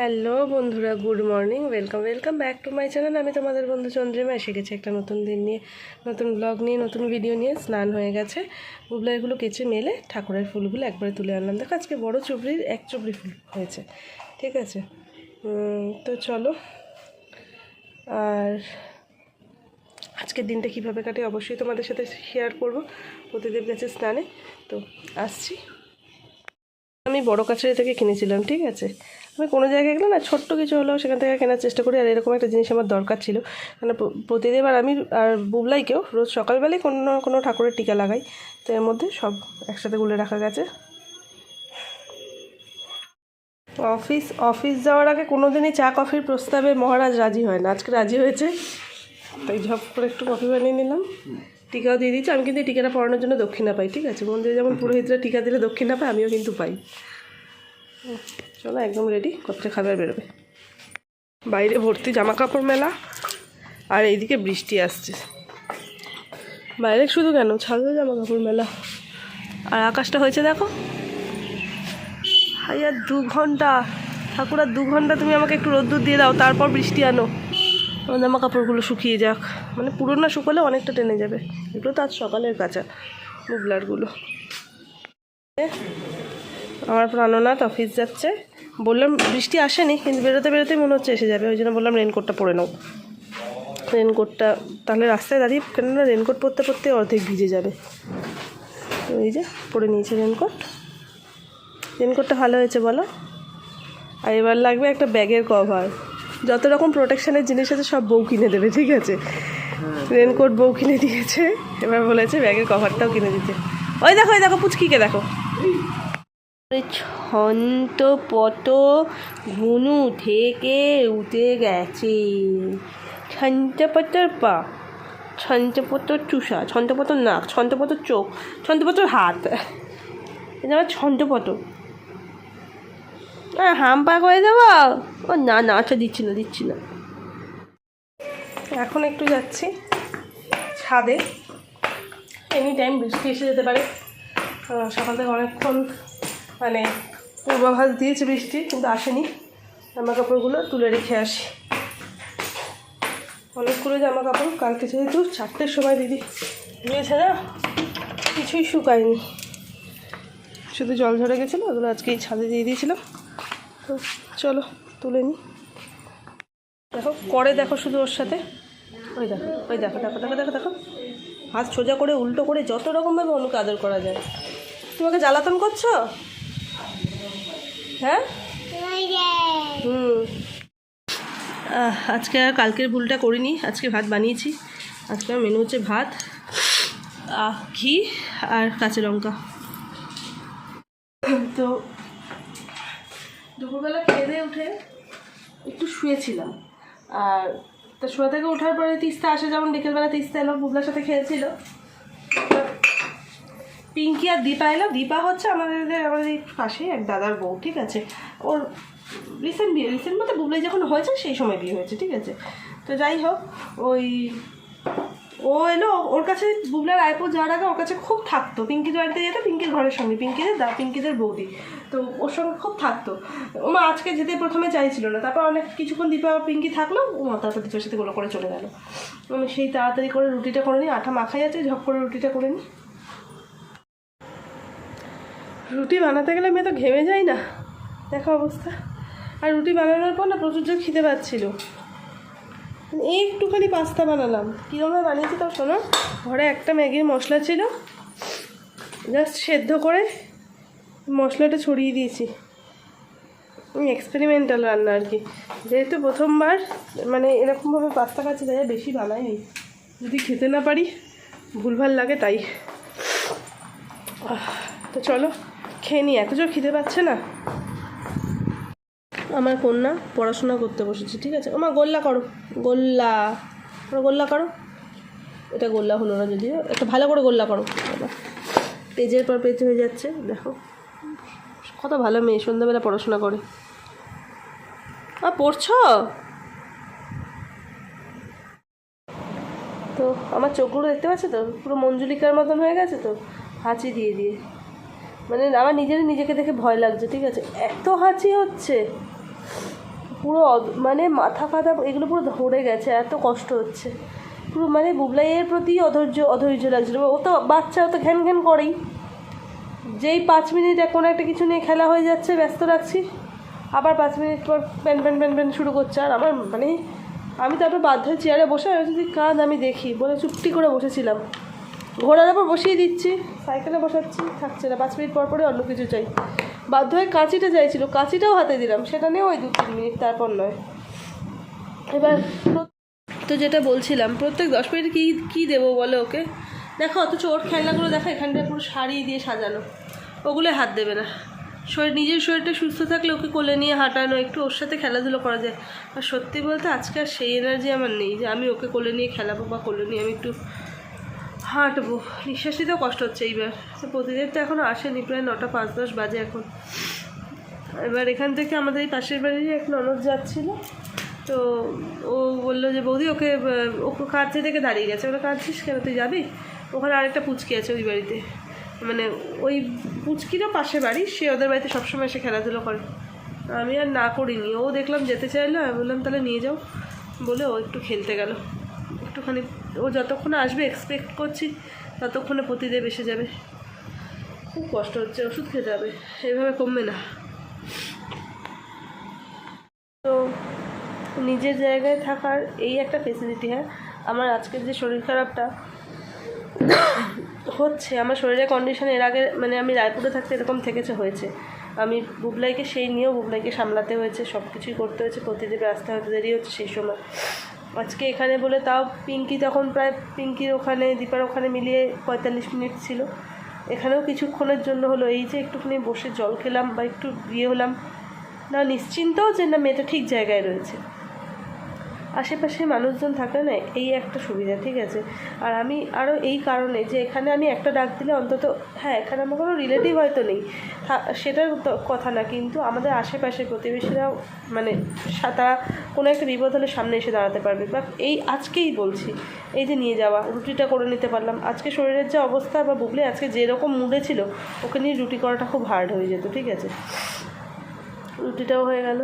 Hello বন্ধুরা, good morning, welcome welcome back to my channel. আমি তোমাদের বন্ধু চন্দ্রিমা, এসে গেছি একটা নতুন দিন নিয়ে, নতুন ব্লগ নিয়ে, নতুন ভিডিও নিয়ে, স্নান হয়ে গেছে। বুবলাইগুলো কেচে মেলে, ঠাকুরের ফুলগুলো একবারে তুলে আনলাম। দেখো, আজকে বড় চুবড়ির এক চুবড়ি ফুল হয়েছে, ঠিক আছে? তো চলো, আর আজকের দিনটা কীভাবে কাটে অবশ্যই তোমাদের সাথে শেয়ার করব প্রতিদেব গেছে স্নানে। তো, আসছি। আমি বড় কাছারি থেকে কিনেছিলাম, ঠিক আছে? আমি কোনো জায়গায় গেলে না ছোট্ট কিছু হলেও সেখান থেকে কেনার চেষ্টা করি, আর এরকম একটা জিনিস আমার দরকার ছিল। কারণ প্র- প্রতিদিন আর আমি আর বুবলাইকেও রোজ সকালবেলায় কোনো না কোনো ঠাকুরের টিকা লাগাই। তো এর মধ্যে সব একসাথে গুলে রাখা গেছে। অফিস অফিস যাওয়ার আগে কোনো দিনই চা কফির প্রস্তাবে মহারাজ রাজি হয় না। আজকে রাজি হয়েছে। তাই ঝপ করে একটু কফি বানিয়ে নিলাম। টিকাও দিয়ে দিচ্ছি আমি কিন্তু টিকাটা পড়ানোর জন্য দক্ষিণা পাই, ঠিক আছে? মন্দিরে যেমন পুরোহিতরা টিকা দিলে দক্ষিণা পাই আমিও কিন্তু পাই। চলো একদম রেডি কতটা খাবার বেরোবে। বাইরে ভর্তি জামা কাপড় মেলা, আর এইদিকে বৃষ্টি আসছে। বাইরে শুধু কেন? ছাদে জামা কাপড় মেলা। আর আকাশটা হয়েছে দেখো। হাই আর দু ঘণ্টা। ঠাকুর আর দু ঘণ্টা তুমি আমাকে একটু রোদ্দুর দিয়ে দাও, তারপর বৃষ্টি আনো। আমার জামা কাপড়গুলো শুকিয়ে যাক। মানে পুরো না শুকোলে অনেকটা টেনে যাবে। এগুলো তো আজ সকালের কাঁচা। মুবলারগুলো আমার প্রাণনাথ অফিস যাচ্ছে। বললাম, বৃষ্টি আসেনি, কিন্তু বেরোতে বেরোতে মনে হচ্ছে এসে যাবে, ওই জন্য বললাম রেনকোটটা পরে নাও। রেনকোটটা তাহলে রাস্তায় দাঁড়িয়ে, কেননা রেনকোট পরতে পরতে অর্ধেক ভিজে যাবে। এই যে, পরে নিয়েছে রেনকোট রেনকোটটা ভালো হয়েছে, বলো। আর এবার লাগবে একটা ব্যাগের কভার যত রকম প্রোটেকশানের জিনিস আছে, সব বউ কিনে দেবে, ঠিক আছে? রেনকোট বউ কিনে দিয়েছে, এবার বলেছে ব্যাগের কভারটাও কিনে দিতে। ওই দেখো ওই দেখো, পুচকিকে দেখো। ছন্ত পত ঘুনু থেকে উঠে গেছে। ছন্তপতর পা ছন্তপতর চুষা ছন্তপতর নাক ছন্তপতর চোখ ছন্তপতর হাত। এটা আমার ছন্তপত হাম পা করে দেবো? ও, না না আচ্ছা দিচ্ছি না দিচ্ছি না। এখন একটু যাচ্ছি ছাদে। এনি টাইম বৃষ্টি এসে যেতে পারে। সকাল থেকে অনেকক্ষণ মানে পূর্বাভাস দিয়েছে বৃষ্টি, কিন্তু আসেনি। জামা কাপড়গুলো তুলে রেখে আসি। অনেকগুলো জামা কাপড়, কালকে যেহেতু চারটের সময় দিদি দিয়েছে না, কিছুই শুকায়নি। শুধু জল ঝরে গেছিল, ওগুলো আজকে এই ছাদে দিয়ে দিয়েছিলাম তো চলো, তুলে নিই দেখো, করে দেখো শুধু ওর সাথে। ওই দেখো ওই দেখো দেখো দেখো দেখো দেখো। হাত সোজা করে, উল্টো করে যত রকমভাবে অনুকে আদর করা যায়। তোমাকে জ্বালাতন করছ? হ্যাঁ? হুম। আজকে আর কালকের ভুলটা করিনি। আজকে ভাত বানিয়েছি। আজকে মেনু হচ্ছে ভাত ঘি আর কাঁচা লঙ্কা। তো দুপুরবেলা খেয়ে উঠে একটু শুয়েছিলাম। আর তা শোয়া থেকে ওঠার পরে তিস্তা আসে, যেমন বিকেলবেলা তিস্তা এলো, বুবলার সাথে খেলছিল। তো পিঙ্কি আর দীপা এলো। দীপা হচ্ছে আমাদের আমাদের পাশে এক দাদার বউ, ঠিক আছে? ওর রিসেন্ট বিয়ে রিসেন্ট বলতে বুবলাই যখন হয়েছে, সেই সময় বিয়ে হয়েছে, ঠিক আছে? তো যাই হোক, ওই ও এলো, ওর কাছে বুবলার রায়পুর যাওয়ার আগে ওর কাছে খুব থাকতো। পিঙ্কির বাড়িতে যেত, পিঙ্কির ঘরের সঙ্গে পিঙ্কিদের দা পিঙ্কিদের বৌদি। তো ওর সঙ্গে খুব থাকতো। ও মা আজকে যেতে প্রথমে চাইছিল না। তারপর অনেক কিছুক্ষণ দীপা পিঙ্কি থাকল, ও মা তারপর দীপার সাথে গোলো করে চলে গেল। আমি সেই তাড়াতাড়ি করে রুটিটা করে নিই, আঠা মাখাই আছে, ঝপ করে রুটিটা করে নিই। রুটি বানাতে গেলে আমি তো ঘেমে যাই না। দেখো অবস্থা। আর রুটি বানানোর পর না প্রচুর জোর খিদে পাচ্ছিল। এই একটুখানি পাস্তা বানালাম। কীরকমভাবে বানিয়েছি তাও শোনো। ঘরে একটা ম্যাগির মশলা ছিল। জাস্ট সেদ্ধ করে মশলাটা ছড়িয়ে দিয়েছি। এক্সপেরিমেন্টাল রান্না আর কি। যেহেতু প্রথমবার মানে এরকমভাবে পাস্তা তাই আর বেশি বানাইনি। যদি খেতে না পারি, ভুলভাল লাগে তাই। তো চলো। খেয়ে নিই এত জোর খিদে পাচ্ছে না? আমার কন্যা পড়াশোনা করতে বসেছে, ঠিক আছে? ওমা, গোল্লা করো, গোল্লা। ওরা গোল্লা করো? এটা গোল্লা হলো না যদিও, একটা ভালো করে গোল্লা করো। পেজের পর পেজ হয়ে যাচ্ছে, দেখো। কত ভালো মেয়ে, সন্ধ্যাবেলা পড়াশোনা করে। আ পড়ছো? তো, আমার চোখগুলো দেখতে পাচ্ছ তো? পুরো মঞ্জুলিকার মতন হয়ে গেছে তো? হাঁচি দিয়ে দিয়ে। মানে আমার নিজেরই নিজেকে দেখে ভয় লাগছে, ঠিক আছে? এত হাঁচি হচ্ছে। পুরো মানে মাথা ফাথা এগুলো পুরো ধরে গেছে, এত কষ্ট হচ্ছে। পুরো মানে বুবলাইয়ের প্রতি অধৈর্য অধৈর্য লাগছিল। ও তো বাচ্চা, ও তো ঘ্যান ঘ্যান করেই। যেই পাঁচ মিনিট কোনো একটা কিছু নিয়ে খেলা হয়ে যাচ্ছে, ব্যস্ত রাখছি। আবার পাঁচ মিনিট পর প্যান প্যান প্যান প্যান শুরু করছে। আর আমার মানে আমি তারপর বাধ্য চেয়ারে বসে আমি যদি কাঁদ, আমি দেখি। বলে চুপটি করে বসেছিলাম। ঘোড়ার ওপর বসিয়ে দিচ্ছি, সাইকেলে বসাচ্ছি, থাকছে না। পাঁচ মিনিট পর পরে অন্য কিছু চাই। বাধ্য হয়ে কাঁচিটা চাইছিল, কাঁচিটাও হাতে দিলাম। সেটা নিয়ে ওই দু তিন মিনিট, তারপর নয়। এবার তো যেটা বলছিলাম, প্রত্যেক দশ মিনিট কী কী দেবো বলে ওকে? দেখো, অথচ ওর খেলনাগুলো দেখো এখানটা পুরো শাড়ি দিয়ে সাজানো। ওগুলো হাত দেবে না। শরীর, নিজের শরীরটা সুস্থ থাকলে ওকে কোলে নিয়ে হাঁটানো, একটু ওর সাথে খেলাধুলো করা যায়। আর সত্যি বলতে আজকে আর সেই এনার্জি আমার নেই যে আমি ওকে কোলে নিয়ে খেলাবো বা কোলে নিয়ে আমি একটু হাঁটবো। নিঃশ্বাস নিতেও কষ্ট হচ্ছে এইবার। তো প্রতিদিন তো এখনও আসেনি, প্রায় নটা পাঁচ দশ বাজে এখন। এবার এখান থেকে আমাদের এই পাশের বাড়ির এক ননদ যাচ্ছিল। তো ও বলল যে, বৌদি, ওকে ওকে কাঁদছে থেকে দাঁড়িয়ে গেছে। ওরা কাঁদছিস কেন? তুই যাবি? ওখানে আরেকটা পুচকি আছে ওই বাড়িতে। মানে ওই পুচকিরও পাশে বাড়ি, সে ওদের বাড়িতে সবসময় এসে খেলাধুলো করে। আমি আর না করিনি। ও দেখলাম যেতে চাইলো, আমি বললাম, তাহলে নিয়ে যাও। বলে ও একটু খেলতে গেল। একটুখানি ও যতক্ষণে আসবে এক্সপেক্ট করছি, ততক্ষণে প্রতিদেব এসে যাবে। খুব কষ্ট হচ্ছে, ওষুধ খেতে হবে, এভাবে কমবে না। তো নিজের জায়গায় থাকার এই একটা ফেসিলিটি হ্যাঁ? আমার আজকের যে শরীর খারাপটা হচ্ছে, আমার শরীরের কন্ডিশন এর আগে মানে আমি রায়পুরে থাকতে এরকম থেকেছে, হয়েছে। আমি বুবলাইকে সেই নিয়েও বুবলাইকে সামলাতে হয়েছে সব কিছুই করতে হয়েছে প্রতিদিন আসতে হতে দেরি হচ্ছে সেই সময়। আজকে এখানে বলে তাও পিঙ্কি তখন প্রায় পিঙ্কির ওখানে, দীপার ওখানে মিলিয়ে পঁয়তাল্লিশ মিনিট ছিল। এখানেও কিছুক্ষণের জন্য হলো এই যে একটুখানি বসে জল খেলাম বা একটু ইয়ে হলাম। না, নিশ্চিন্তও যে না, মেয়েটা ঠিক জায়গায় রয়েছে। আশেপাশে মানুষজন থাকে না, এই একটা সুবিধা, ঠিক আছে? আর আমি আরও এই কারণে যে এখানে আমি একটা ডাক দিলে অন্তত হ্যাঁ এখানে আমার কোনো রিলেটিভ হয়তো নেই সেটার কথা না, কিন্তু আমাদের আশেপাশে প্রতিবেশীরাও মানে তারা কোনো একটা বিপদ হলে সামনে এসে দাঁড়াতে পারবে। বা এই আজকেই বলছি, এই যে নিয়ে যাওয়া, রুটিটা করে নিতে পারলাম। আজকে শরীরের যে অবস্থা বা বুবলি আজকে যেরকম মুডে ছিল, ওকে নিয়ে রুটি করাটা খুব হার্ড হয়ে যেত, ঠিক আছে? রুটিটাও হয়ে গেল।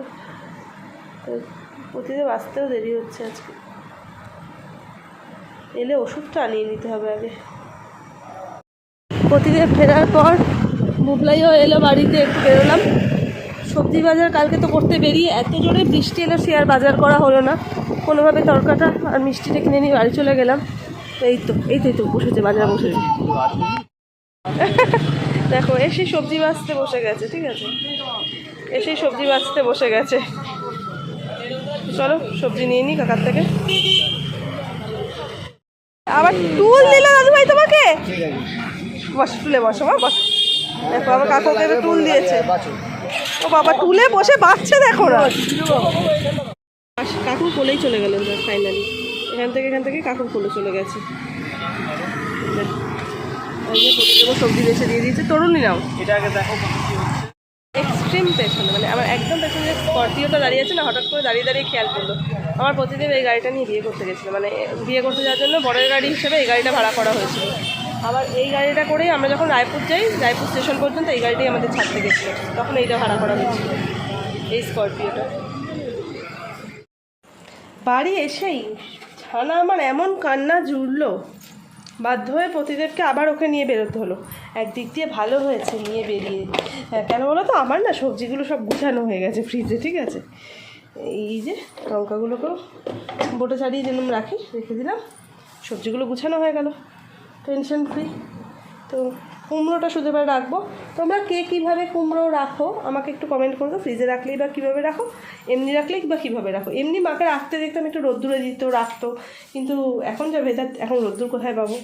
প্রতিদিন আসতেও দেরি হচ্ছে আজকে। এলে ওষুধটা আনিয়ে নিতে হবে আগে। প্রতিদিন ফেরার পর বুবলাইও এলো বাড়িতে, একটু বেরোলাম। সবজি বাজার কালকে তো করতে বেরিয়ে এত জোরে বৃষ্টি এলো, সে আর বাজার করা হলো না। কোনোভাবে তরকাটা আর মিষ্টিটা কিনে নিয়ে বাড়ি চলে গেলাম। এই তো এই তো এই তো বসেছে, বাজার বসেছে। দেখো, এসে সবজি বাঁচতে বসে গেছে, ঠিক আছে? এসেই সবজি বাঁচতে বসে গেছে। চলো, সবজি নিয়ে নিই কাকার থেকে। আবার টুল দিল দাদু ভাই তোমাকে? বস টুলে বসো, মা, বস। দেখো আমার কাকুকে টুল দিয়েছে। ও বাবা টুলে বসে বাঁচছে দেখো না। কাকুর কোলেই চলে গেলেন ফাইনালি এখান থেকে এখান থেকে কাকুর কোলে চলে গেছে। সবজি বেছে দিয়ে দিয়েছে। তরুণী নাও। এটা আগে দেখো। এক্সট্রিম পেছনে মানে আমার একদম পেছনে যে স্করপিওটা দাঁড়িয়ে আছে না, হঠাৎ করে দাঁড়িয়ে দাঁড়িয়ে খেয়াল করল। আমার প্রতিদিন এই গাড়িটা নিয়ে বিয়ে করতে গেছিল মানে বিয়ে করতে যাওয়ার জন্য বড়ের গাড়ি হিসেবে এই গাড়িটা ভাড়া করা হয়েছিল। আবার এই গাড়িটা করেই আমরা যখন রায়পুর যাই, রায়পুর স্টেশন পর্যন্ত এই গাড়িটাই আমাদের ছাড়তে গেছিল, তখন এইটা ভাড়া করা হয়েছিল, এই স্করপিওটা। বাড়ি এসেই ছানা আমার এমন কান্না জুড়লো বাধ্য হয়ে পতিদেবকে আবার ওকে নিয়ে বেরোতে হলো। একদিক দিয়ে ভালো হয়েছে নিয়ে বেরিয়ে। হ্যাঁ, কেন বলো তো? আমার না সবজিগুলো সব গুছানো হয়ে গেছে ফ্রিজে ঠিক আছে? এই যে লঙ্কাগুলোকেও বোটে চাড়িয়ে যেন রাখি রেখে দিলাম। সবজিগুলো গুছানো হয়ে গেল। টেনশন ফ্রি তো কুমড়োটা শুধু এবার রাখব। তোমরা কে কীভাবে কুমড়ো রাখো, আমাকে একটু কমেন্ট করো ফ্রিজে রাখলেই বা কীভাবে রাখো? এমনি রাখলেই বা কীভাবে রাখো? এমনি মাকে রাখতে দেখতাম একটু রোদ্দুরে দিত, রাখতো। কিন্তু এখন যা ভেদার এখন রোদ্দুর কোথায় পাবো?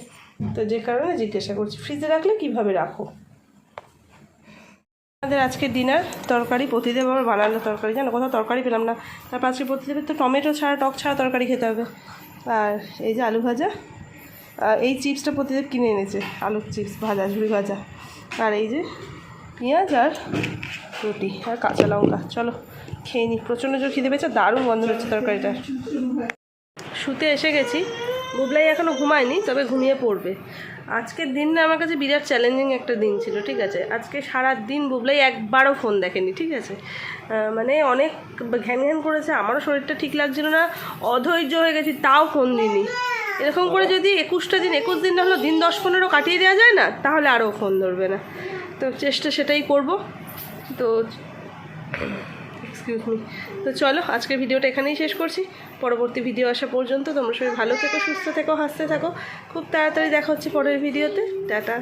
তো যে কারণে জিজ্ঞাসা করছি ফ্রিজে রাখলে কীভাবে রাখো? আমাদের আজকে ডিনার তরকারি প্রতিদেব আমার বানানো তরকারি। জানো, কোথাও তরকারি পেলাম না। তারপর আজকে প্রতিদেবের তো টমেটো ছাড়া, টক ছাড়া তরকারি খেতে হবে। আর এই যে আলু ভাজা এই চিপসটা প্রতিদেব কিনে এনেছে, আলুর চিপস, ভাজা, ঝুড়ি ভাজা। আর এই যে পেঁয়াজ আর রুটি আর কাঁচা লঙ্কা। চলো, খেয়ে নিই প্রচণ্ড জোর খিদে পেয়েছে, দারুণ গন্ধ হচ্ছে তরকারিটা। শুতে এসে গেছি। বুবলাই এখনও ঘুমায়নি, তবে ঘুমিয়ে পড়বে। আজকের দিনটা আমার কাছে বিরাট চ্যালেঞ্জিং একটা দিন ছিল, ঠিক আছে? আজকে সারা দিন বুবলাই একবারও ফোন দেখেনি, ঠিক আছে? মানে অনেক ঘ্যান ঘ্যান করেছে, আমারও শরীরটা ঠিক লাগছিল না, অধৈর্য হয়ে গেছি, তাও ফোন দিইনি। এরকম করে যদি একুশটা দিন, একুশ দিন না হলো দিন দশ পনেরো কাটিয়ে দেওয়া যায় না, তাহলে আরও ফোন ধরবে না। তো চেষ্টা সেটাই করব। তো এক্সকিউজ মি তো চলো, আজকের ভিডিওটা এখানেই শেষ করছি। পরবর্তী ভিডিও আসা পর্যন্ত তোমরা সবাই ভালো থেকো, সুস্থ থেকো, হাসতে থাকো। খুব তাড়াতাড়ি দেখা হচ্ছে পরের ভিডিওতে। টাটা।